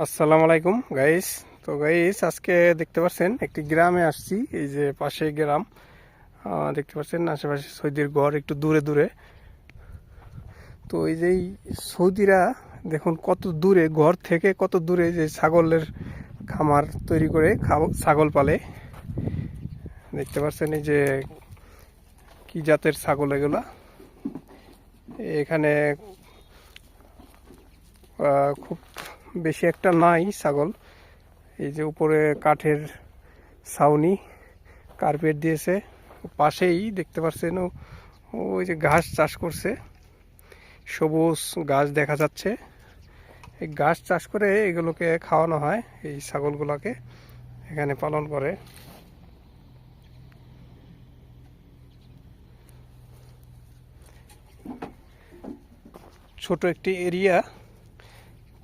আসসালামু আলাইকুম গাইস তো গাইস আজকে দেখতে পাচ্ছেন, একটি গ্রামে আসছি। এই যে পাশে গ্রাম। দেখতে পাচ্ছেন, আশেপাশে সৌদির ঘর একটু দূরে দূরে। তো, এই যে সৌদিরা, দেখুন, কত দূরে, ঘর থেকে কত দূরে যে ছাগলের খামার তৈরি করে ছাগল পালে। দেখতে পাচ্ছেন, এই যে কি জাতের ছাগল এগুলা? এখানে খুব বেশি একটা নাই ছাগল। এই যে উপরে কাঠের ছাউনি কার্পেট দিয়েছে। পাশেই দেখতে পাচ্ছেন ওই যে ঘাস চাষ করছে। সবুজ গাছ দেখা যাচ্ছে। এই গাছ চাষ করে এগুলোকে খাওয়ানো হয়, এই ছাগলগুলোকে এখানে পালন করে। ছোট একটি এরিয়া।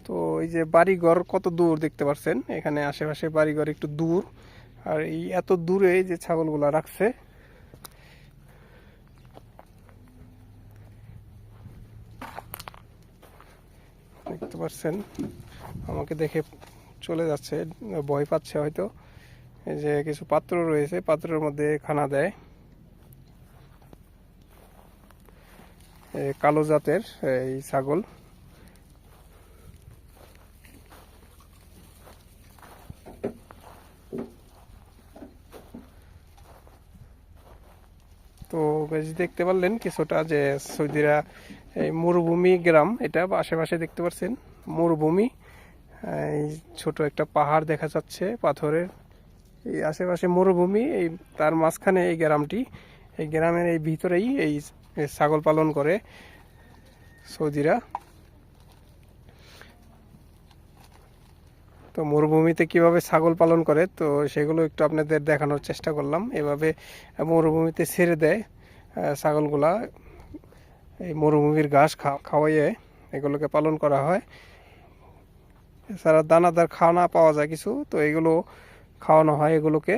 তো এই যে বাড়িঘর কত দূর দেখতে পাচ্ছেন এখানে আশেপাশে বাড়িঘর একটু দূর। আর এই এত দূরে যে ছাগলগুলা রাখছে। দেখতে পাচ্ছেন আমাকে দেখে চলে যাচ্ছে, ভয় পাচ্ছে হয়তো। এই যে কিছু পাত্র রয়েছে, পাত্রের মধ্যে খানা দেয়। কালো জাতের এই ছাগল। তো দেখতে পারলেন কিছুটা যে সৌদিরা, এই মরুভূমি গ্রাম, এটা আশেপাশে দেখতে পাচ্ছেন মরুভূমি, এই ছোট একটা পাহাড় দেখা যাচ্ছে পাথরের। এই আশেপাশে মরুভূমি, এই তার মাঝখানে এই গ্রামটি। এই গ্রামের এই ভিতরেই এই ছাগল পালন করে সৌদিরা। তো মরুভূমিতে কীভাবে ছাগল পালন করে, তো সেগুলো একটু আপনাদের দেখানোর চেষ্টা করলাম। এভাবে মরুভূমিতে ছেড়ে দেয় ছাগলগুলা, এই মরুভূমির ঘাস খাওয়াইয়ে এগুলোকে পালন করা হয়। এছাড়া দানাদার খাওয়ানা পাওয়া যায় কিছু, তো এগুলো খাওয়ানো হয় এগুলোকে।